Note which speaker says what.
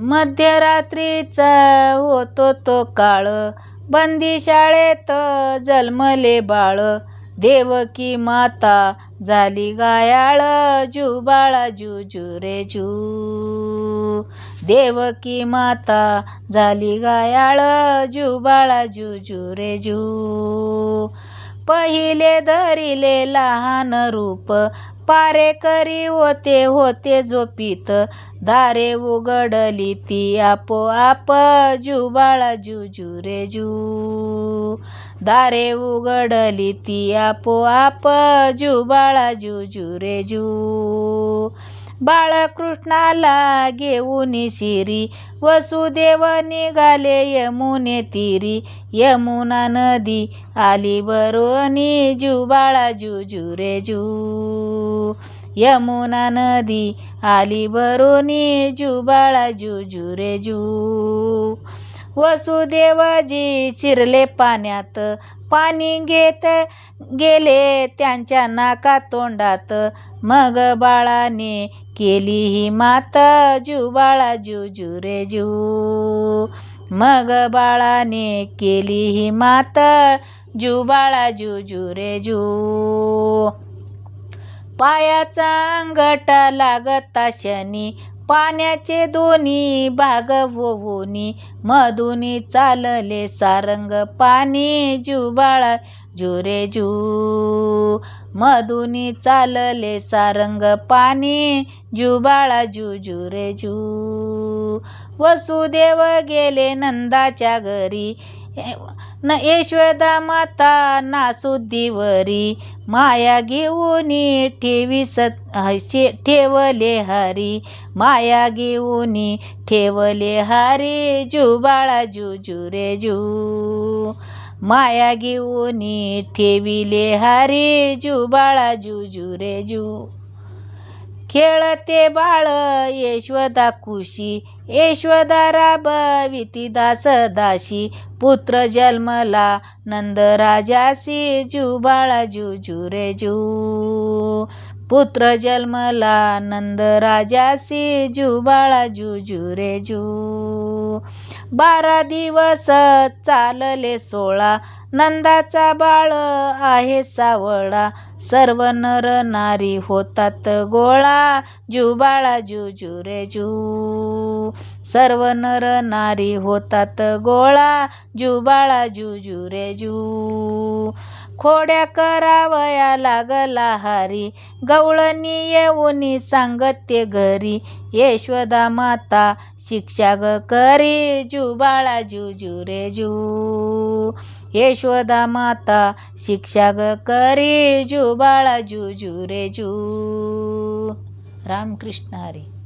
Speaker 1: मध्यरात्रीचा होतो तो काळ. बंदी शाळेत जन्मले बाळ. देवकी माता झाली गायाळ. जू बाळा जू जू रे जू. देवकी माता झाली गायाळ. जू बाळा जू जू रे जू. पहिले धरिले लहान रूप. पारेकरी होते होते झोपीत दारे उघडली ती आपोआप. जू बाळा जू जू रे जू. दारे उघडली ती आपोआप. जू बाळा जू जू रे जू. बाळकृष्णाला घेऊन शिरी. वसुदेव निघाले यमुने तिरी. यमुना नदी आली बरोनी जू बाळा जू जू रे जू. यमुना नदी आली बरोनी जू बाळा जू जू रे जू. वसुदेवजी चिरले पाण्यात. पाणी घेत गेले त्यांच्या नाका तोंडात. मग बाळाने केली ही मात जू बाळा जू जू रे जू. मग बाळाने केली ही मात जू बाळा जू जू रे जू. पायाचा अंगठा लागता शनी पाण्याचे दोन्ही भाग वोवोनी मधुनी चालले सारंग पाणी जुबाळा जुरे जू. रे मधुनी चालले सारंग पाणी जुबाळा जू जू रे जू. वसुदेव गेले नंदाच्या घरी न यशोदा माता नासुद्दीवरी माया घेऊन ठेवी सत ठेवले हरी. माया घेऊन ठेवले हरी जू बाळा जू जू रे जू. माया घेऊन ठेविले हरी जू बाळा जू जू रे जू. खेळते बाळ यशवदा खुशी. यशवदा राबविती दास दाशी. पुत्र जन्मला नंदराजासी जू बाळा जू जू रे जू. पुत्र जन्मला नंद राजासी जुबाळा जुजू रे जू. बारा दिवस चालले सोळा नंदाचा बाळ आहे सावळा. सर्व नर नारी होतात गोळा. जुबाळा जुजू रे जू. सर्व नर नारी होतात गोळा. जुबाळा जुजू रे जू. खोड्या करावया लागला हारी. गवळणी येऊनी सांगते घरी. यशोदा माता शिक्षा ग करी. जू बाळा जू जू रे जू. यशोदा माता शिक्षा ग करी. जू बाळा जू जू रे जू. रामकृष्ण हरी.